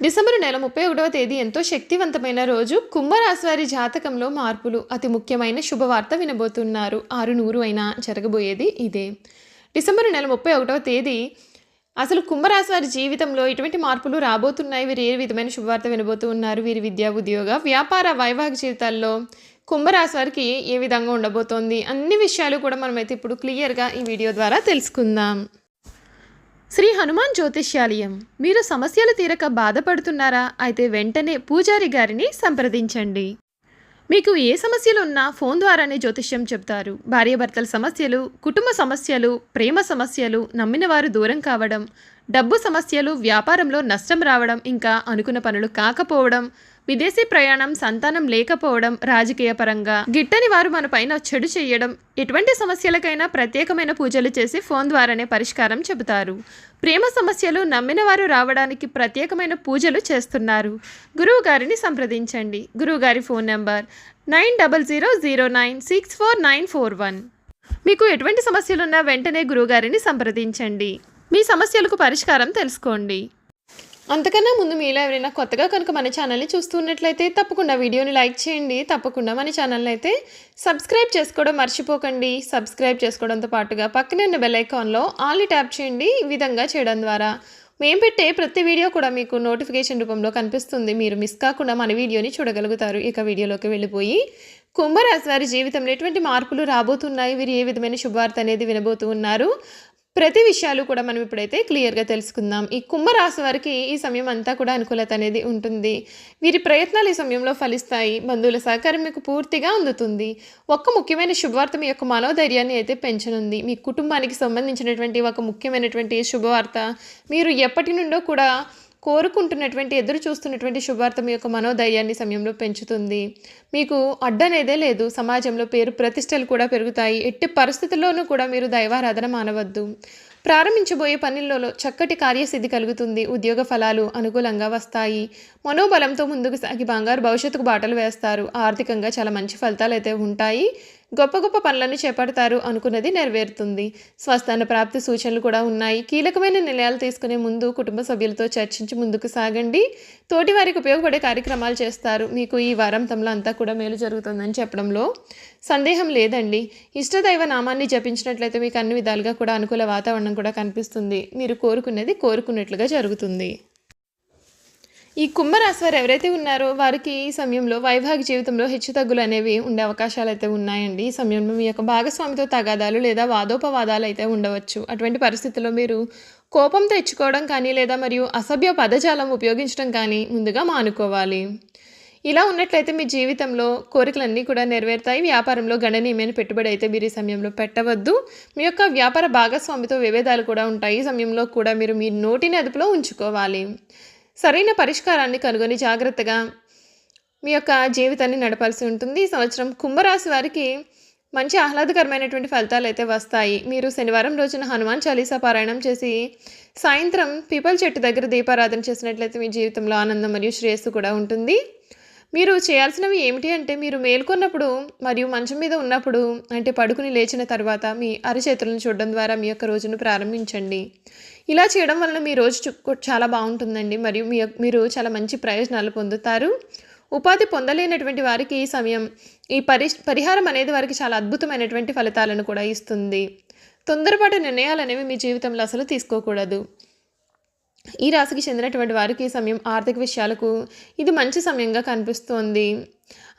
December నెల ముప్పై ఒకటవ తేదీ ఎంతో శక్తివంతమైన రోజు. కుంభరాశి వారి జాతకంలో మార్పులు అతి ముఖ్యమైన శుభవార్త వినబోతున్నారు. ఆరు నూరు అయినా జరగబోయేది ఇదే. డిసెంబరు నెల ముప్పై ఒకటవ తేదీ. అసలు కుంభరాశి వారి జీవితంలో ఎటువంటి మార్పులు రాబోతున్నాయి? వీరు ఏ విధమైన శుభవార్త వినబోతూ ఉన్నారు వీరి విద్యా ఉద్యోగ వ్యాపార వైవాహిక జీవితాల్లో కుంభరాశి వారికి ఏ విధంగా ఉండబోతోంది? అన్ని విషయాలు కూడా మనమైతే ఇప్పుడు క్లియర్గా ఈ వీడియో ద్వారా తెలుసుకుందాం. శ్రీ హనుమాన్ జ్యోతిష్యాలయం. మీరు సమస్యలు తీరక బాధపడుతున్నారా? అయితే వెంటనే పూజారి గారిని సంప్రదించండి. మీకు ఏ సమస్యలు ఉన్నా ఫోన్ ద్వారానే జ్యోతిష్యం చెప్తారు. భార్యాభర్తల సమస్యలు కుటుంబ సమస్యలు ప్రేమ సమస్యలు నమ్మిన వారు దూరం కావడం డబ్బు సమస్యలు వ్యాపారంలో నష్టం రావడం ఇంకా అనుకున్న పనులు కాకపోవడం విదేశీ ప్రయాణం సంతానం లేకపోవడం రాజకీయ పరంగా. గిట్టని వారు మన పైన చెడు చేయడం ఎటువంటి సమస్యలకైనా ప్రత్యేకమైన పూజలు చేసి ఫోన్ ద్వారానే పరిష్కారం చెబుతారు. ప్రేమ సమస్యలు నమ్మిన వారు రావడానికి ప్రత్యేకమైన పూజలు చేస్తున్నారు. గురువు గారిని సంప్రదించండి. గురువుగారి phone number nine double zero zero nine six four nine four one. మీకు ఎటువంటి సమస్యలున్నా వెంటనే గురువుగారిని సంప్రదించండి. మీ సమస్యలకు పరిష్కారం తెలుసుకోండి. అంతకన్నా ముందు మీలో ఎవరైనా కొత్తగా కనుక మన ఛానల్ని చూస్తున్నట్లయితే తప్పకుండా వీడియోని లైక్ చేయండి. తప్పకుండా మన ఛానల్ని అయితే సబ్స్క్రైబ్ చేసుకోవడం మర్చిపోకండి. సబ్స్క్రైబ్ చేసుకోవడంతో పాటుగా పక్కనే ఉన్న బెల్ ఐకాన్లో ఆల్ని ట్యాప్ చేయండి. ఈ విధంగా చేయడం ద్వారా మేము పెట్టే ప్రతి వీడియో కూడా మీకు నోటిఫికేషన్ రూపంలో కనిపిస్తుంది. మీరు మిస్ కాకుండా మన వీడియోని చూడగలుగుతారు. ఇక వీడియోలోకి వెళ్ళిపోయి కుంభరాశి వారి జీవితంలో ఎటువంటి మార్పులు రాబోతున్నాయి? వీరు ఏ విధమైన శుభవార్త అనేది వినబోతూ ఉన్నారు? ప్రతి విషయాలు కూడా మనం ఇప్పుడైతే క్లియర్గా తెలుసుకుందాం. ఈ కుంభరాశి వారికి ఈ సమయం అంతా కూడా అనుకూలత అనేది ఉంటుంది. వీరి ప్రయత్నాలు ఈ సమయంలో ఫలిస్తాయి. బంధువుల సహకారం మీకు పూర్తిగా అందుతుంది. ఒక ముఖ్యమైన శుభవార్త మీ యొక్క మనోధైర్యాన్ని అయితే పెంచనుంది. మీ కుటుంబానికి సంబంధించినటువంటి ఒక ముఖ్యమైనటువంటి శుభవార్త. మీరు ఎప్పటి నుండో కూడా కోరుకుంటున్నటువంటి ఎదురు చూస్తున్నటువంటి శుభార్త మీ యొక్క మనోధైర్యాన్ని సమయంలో పెంచుతుంది. మీకు అడ్డనేదే లేదు. సమాజంలో పేరు ప్రతిష్టలు కూడా పెరుగుతాయి. ఎట్టి పరిస్థితుల్లోనూ కూడా మీరు దైవారాధన మానవద్దు. ప్రారంభించబోయే పనులలో చక్కటి కార్యసిద్ధి కలుగుతుంది. ఉద్యోగ ఫలాలు అనుకూలంగా వస్తాయి. మనోబలంతో ముందుకు సాగి బంగారు భవిష్యత్తుకు బాటలు వేస్తారు. ఆర్థికంగా చాలా మంచి ఫలితాలు అయితే ఉంటాయి. గొప్ప గొప్ప పనులను చేపడతారు అనుకున్నది నెరవేరుతుంది. స్వస్థాన ప్రాప్తి సూచనలు కూడా ఉన్నాయి. కీలకమైన నిర్ణయాలు తీసుకునే ముందు కుటుంబ సభ్యులతో చర్చించి ముందుకు సాగండి. తోటి వారికి ఉపయోగపడే కార్యక్రమాలు చేస్తారు. మీకు ఈ వారాంతంలో అంతా కూడా మేలు జరుగుతుందని చెప్పడంలో సందేహం లేదండి. ఇష్టదైవ నామాన్ని జపించినట్లయితే మీకు అన్ని విధాలుగా కూడా అనుకూల వాతావరణం కూడా కనిపిస్తుంది. మీరు కోరుకున్నది కోరుకున్నట్లుగా జరుగుతుంది. ఈ కుంభరాశి వారు ఎవరైతే ఉన్నారో వారికి ఈ సమయంలో వైవాహిక జీవితంలో హెచ్చుతగ్గులు అనేవి ఉండే అవకాశాలు అయితే ఉన్నాయండి. ఈ సమయంలో మీ యొక్క భాగస్వామితో తగాదాలు లేదా వాదోపవాదాలు అయితే ఉండవచ్చు. అటువంటి పరిస్థితుల్లో మీరు కోపం తెచ్చుకోవడం కానీ లేదా మరియు అసభ్య పదజాలం ఉపయోగించడం కానీ ముందుగా మానుకోవాలి. ఇలా ఉన్నట్లయితే మీ జీవితంలో కోరికలన్నీ కూడా నెరవేరుతాయి. వ్యాపారంలో గణనీయమైన పెట్టుబడి అయితే మీరు ఈ సమయంలో పెట్టవద్దు. మీ యొక్క వ్యాపార భాగస్వామితో విభేదాలు కూడా ఉంటాయి. ఈ సమయంలో కూడా మీరు మీ నోటిని అదుపులో ఉంచుకోవాలి. సరైన పరిష్కారాన్ని కనుగొని జాగ్రత్తగా మీ యొక్క జీవితాన్ని నడపాల్సి ఉంటుంది. ఈ సంవత్సరం కుంభరాశి వారికి మంచి ఆహ్లాదకరమైనటువంటి ఫలితాలు అయితే వస్తాయి. మీరు శనివారం రోజున హనుమాన్ చాలీసా పారాయణం చేసి సాయంత్రం పీపల్ చెట్టు దగ్గర దీపారాధన చేసినట్లయితే మీ జీవితంలో ఆనందం మరియు శ్రేయస్సు కూడా ఉంటుంది. మీరు చేయాల్సినవి ఏమిటి అంటే మీరు మేల్కొన్నప్పుడు మరియు మంచం మీద ఉన్నప్పుడు అంటే పడుకుని లేచిన తర్వాత మీ అరచేతులను చూడడం ద్వారా మీ యొక్క రోజును ప్రారంభించండి. ఇలా చేయడం వలన మీ రోజు చు- చాలా బాగుంటుందండి. మరియు మీ యొక్క- మీరు చాలా మంచి ప్రయోజనాలు పొందుతారు. ఉపాధి పొందలేనటువంటి వారికి ఈ సమయం ఈ పరి పరిహారం అనేది వారికి చాలా అద్భుతమైనటువంటి ఫలితాలను కూడా ఇస్తుంది. తొందరపాటు నిర్ణయాలు అనేవి మీ జీవితంలో అసలు తీసుకోకూడదు. ఈ రాశికి చెందినటువంటి వారికి ఈ సమయం ఆర్థిక విషయాలకు ఇది మంచి సమయంగా కనిపిస్తోంది.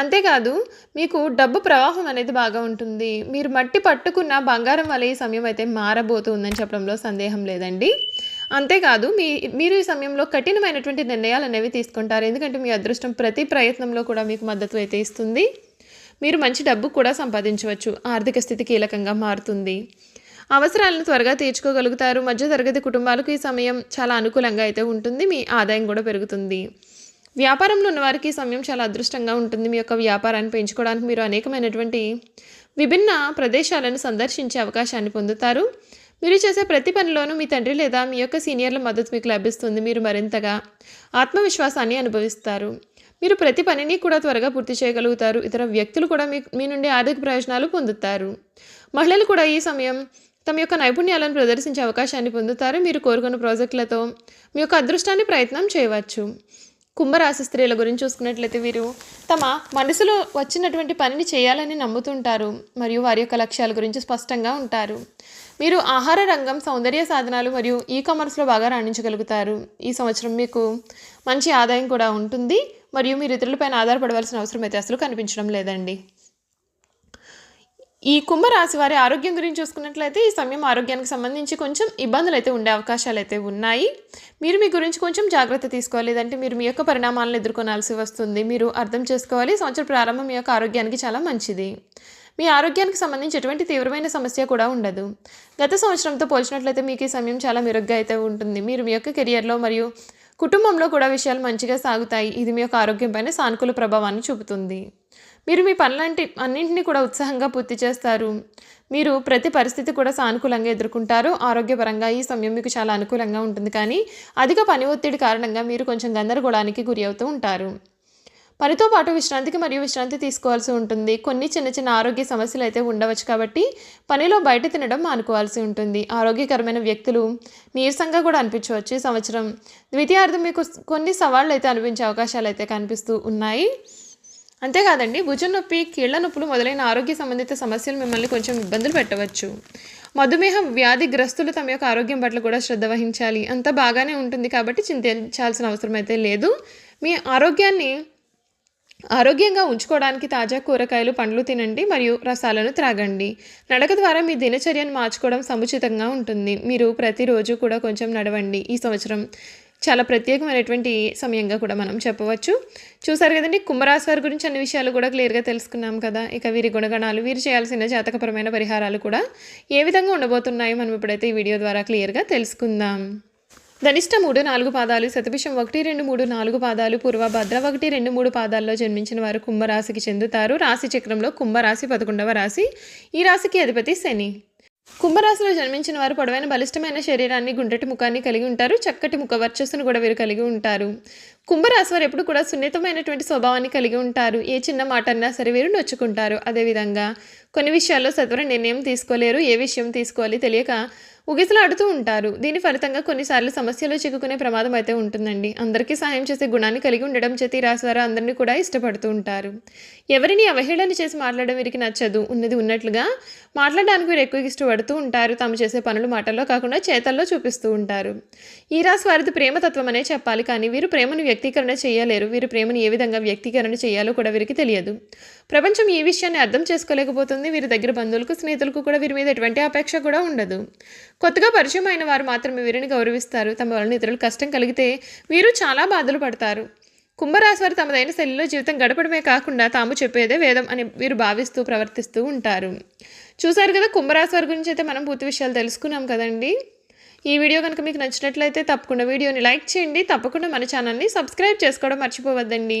అంతేకాదు మీకు డబ్బు ప్రవాహం అనేది బాగా ఉంటుంది. మీరు మట్టి పట్టుకున్న బంగారం వల్ల ఈ సమయం అయితే మారబోతుందని చెప్పడంలో సందేహం లేదండి. అంతేకాదు మీ మీరు ఈ సమయంలో కఠినమైనటువంటి నిర్ణయాలు అనేవి తీసుకుంటారు. ఎందుకంటే మీ అదృష్టం ప్రతి ప్రయత్నంలో కూడా మీకు మద్దతు అయితే ఇస్తుంది. మీరు మంచి డబ్బు కూడా సంపాదించవచ్చు. ఆర్థిక స్థితి కీలకంగా మారుతుంది. అవసరాలను త్వరగా తీర్చుకోగలుగుతారు. మధ్యతరగతి కుటుంబాలకు ఈ సమయం చాలా అనుకూలంగా అయితే ఉంటుంది. మీ ఆదాయం కూడా పెరుగుతుంది. వ్యాపారంలో ఉన్నవారికి ఈ సమయం చాలా అదృష్టంగా ఉంటుంది. మీ యొక్క వ్యాపారాన్ని పెంచుకోవడానికి మీరు అనేకమైనటువంటి విభిన్న ప్రదేశాలను సందర్శించే అవకాశాన్ని పొందుతారు. మీరు చేసే ప్రతి పనిలోనూ మీ తండ్రి లేదా మీ యొక్క సీనియర్ల మద్దతు మీకు లభిస్తుంది. మీరు మరింతగా ఆత్మవిశ్వాసాన్ని అనుభవిస్తారు. మీరు ప్రతి పనిని కూడా త్వరగా పూర్తి చేయగలుగుతారు. ఇతర వ్యక్తులు కూడా మీ మీ నుండి ఆర్థిక ప్రయోజనాలు పొందుతారు. మహిళలు కూడా ఈ సమయం తమ యొక్క నైపుణ్యాలను ప్రదర్శించే అవకాశాన్ని పొందుతారు. మీరు కోరుకున్న ప్రాజెక్టులతో మీ యొక్క అదృష్టాన్ని ప్రయత్నం చేయవచ్చు. కుంభరాశి స్త్రీల గురించి చూసుకున్నట్లయితే వీరు తమ మనసులో వచ్చినటువంటి పనిని చేయాలని నమ్ముతుంటారు మరియు వారి యొక్క లక్ష్యాల గురించి స్పష్టంగా ఉంటారు. మీరు ఆహార రంగం సౌందర్య సాధనాలు మరియు ఈ కామర్స్లో బాగా రాణించగలుగుతారు. ఈ సంవత్సరం మీకు మంచి ఆదాయం కూడా ఉంటుంది మరియు మీరు ఇతరులపైన ఆధారపడవలసిన అవసరం అయితే అసలు కనిపించడం లేదండి. ఈ కుంభరాశి వారి ఆరోగ్యం గురించి చూసుకున్నట్లయితే ఈ సమయం ఆరోగ్యానికి సంబంధించి కొంచెం ఇబ్బందులు అయితే ఉండే అవకాశాలు అయితే ఉన్నాయి. మీరు మీ గురించి కొంచెం జాగ్రత్త తీసుకోవాలి. లేదంటే మీరు మీ యొక్క పరిణామాలను ఎదుర్కొనాల్సి వస్తుంది. మీరు అర్థం చేసుకోవాలి. సంవత్సరం ప్రారంభం మీ యొక్క ఆరోగ్యానికి చాలా మంచిది. మీ ఆరోగ్యానికి సంబంధించి ఎటువంటి తీవ్రమైన సమస్య కూడా ఉండదు. గత సంవత్సరంతో పోల్చినట్లయితే మీకు ఈ సమయం చాలా మెరుగ్గా అయితే ఉంటుంది. మీరు మీ యొక్క కెరియర్లో మరియు కుటుంబంలో కూడా విషయాలు మంచిగా సాగుతాయి. ఇది మీ యొక్క ఆరోగ్యం పైన సానుకూల ప్రభావాన్ని చూపుతుంది. మీరు మీ పనులంటి అన్నింటినీ కూడా ఉత్సాహంగా పూర్తి చేస్తారు. మీరు ప్రతి పరిస్థితి కూడా సానుకూలంగా ఎదుర్కొంటారు. ఆరోగ్యపరంగా ఈ సమయం మీకు చాలా అనుకూలంగా ఉంటుంది. కానీ అధిక పని ఒత్తిడి కారణంగా మీరు కొంచెం గందరగోళానికి గురి అవుతూ ఉంటారు. పనితో పాటు విశ్రాంతికి మరియు విశ్రాంతి తీసుకోవాల్సి ఉంటుంది. కొన్ని చిన్న చిన్న ఆరోగ్య సమస్యలు అయితే ఉండవచ్చు కాబట్టి పనిలో బయట తినడం మానుకోవాల్సి ఉంటుంది. ఆరోగ్యకరమైన వ్యక్తులు నీరసంగా కూడా అనిపించవచ్చు ఈ సంవత్సరం. ద్వితీయార్థం మీకు కొన్ని సవాళ్ళు అయితే అనిపించే అవకాశాలు అయితే కనిపిస్తూ ఉన్నాయి. అంతేకాదండి భుజం నొప్పి కీళ్ళ నొప్పులు మొదలైన ఆరోగ్య సంబంధిత సమస్యలు మిమ్మల్ని కొంచెం ఇబ్బందులు పెట్టవచ్చు. మధుమేహం వ్యాధిగ్రస్తులు తమ యొక్క ఆరోగ్యం పట్ల కూడా శ్రద్ధ వహించాలి. అంతా బాగానే ఉంటుంది కాబట్టి చింతించాల్సిన అవసరం అయితే లేదు. మీ ఆరోగ్యాన్ని ఆరోగ్యంగా ఉంచుకోవడానికి తాజా కూరగాయలు పండ్లు తినండి మరియు రసాలను త్రాగండి. నడక ద్వారా మీ దినచర్యను మార్చుకోవడం సముచితంగా ఉంటుంది. మీరు ప్రతిరోజు కూడా కొంచెం నడవండి ఈ సంవత్సరం. చాలా ప్రత్యేకమైనటువంటి సమయంగా కూడా మనం చెప్పవచ్చు. చూసారు కదండి కుంభరాశి వారి గురించి అన్ని విషయాలు కూడా క్లియర్గా తెలుసుకున్నాం కదా. ఇక వీరి గుణగణాలు వీరు చేయాల్సిన జాతకపరమైన పరిహారాలు కూడా ఏ విధంగా ఉండబోతున్నాయో మనం ఇప్పుడైతే ఈ వీడియో ద్వారా క్లియర్గా తెలుసుకుందాం. ధనిష్ట మూడు నాలుగు పాదాలు శతభిషం ఒకటి రెండు మూడు నాలుగు పాదాలు పూర్వ భద్ర ఒకటి రెండు మూడు పాదాల్లో జన్మించిన వారు కుంభరాశికి చెందుతారు. రాశి చక్రంలో కుంభరాశి పదకొండవ రాశి. ఈ రాశికి అధిపతి శని. కుంభరాశిలో జన్మించిన వారు పొడవైన బలిష్టమైన శరీరాన్ని గుండ్రటి ముఖాన్ని కలిగి ఉంటారు. చక్కటి ముఖ వర్చస్సును కూడా వీరు కలిగి ఉంటారు. కుంభరాశి వారు ఎప్పుడు కూడా సున్నితమైనటువంటి స్వభావాన్ని కలిగి ఉంటారు. ఏ చిన్న మాట అన్నా సరే వీరు నొచ్చుకుంటారు. అదేవిధంగా కొన్ని విషయాల్లో సత్వర నిర్ణయం తీసుకోలేరు. ఏ విషయం తీసుకోవాలి తెలియక ఉగిసలాడుతూ ఉంటారు. దీని ఫలితంగా కొన్నిసార్లు సమస్యలు చిక్కుకునే ప్రమాదం అయితే ఉంటుందండి. అందరికీ సహాయం చేసే గుణాన్ని కలిగి ఉండడం చేతి ఈ రాశి వారు అందరినీ కూడా ఇష్టపడుతూ ఉంటారు. ఎవరిని అవహేళన చేసి మాట్లాడడం వీరికి నచ్చదు. ఉన్నది ఉన్నట్లుగా మాట్లాడడానికి వీరు ఎక్కువ ఇష్టపడుతూ ఉంటారు. తాము చేసే పనులు మాటల్లో కాకుండా చేతల్లో చూపిస్తూ ఉంటారు. ఈ రాశి వారిది ప్రేమతత్వం అనే చెప్పాలి. కానీ వీరు ప్రేమను వ్యక్తీకరణ చేయలేరు. వీరు ప్రేమను ఏ విధంగా వ్యక్తీకరణ చేయాలో కూడా వీరికి తెలియదు. ప్రపంచం ఈ విషయాన్ని అర్థం చేసుకోలేకపోతుంది. వీరి దగ్గర బంధువులకు స్నేహితులకు కూడా వీరి మీద ఎటువంటి అపేక్ష కూడా ఉండదు. కొత్తగా పరిచయం అయిన వారు మాత్రమే వీరిని గౌరవిస్తారు. తమ వలన ఇతరులు కష్టం కలిగితే వీరు చాలా బాధలు పడతారు. కుంభరాశి వారు తమదైన శైలిలో జీవితం గడపడమే కాకుండా తాము చెప్పేదే వేదం అని వీరు భావిస్తూ ప్రవర్తిస్తూ ఉంటారు. చూశారు కదా కుంభరాశి వారి గురించి అయితే మనం పూర్తి విషయాలు తెలుసుకున్నాం కదండి. ఈ వీడియో కనుక మీకు నచ్చినట్లయితే తప్పకుండా వీడియోని లైక్ చేయండి. తప్పకుండా మన ఛానల్ని సబ్స్క్రైబ్ చేసుకోవడం మర్చిపోవద్దండి.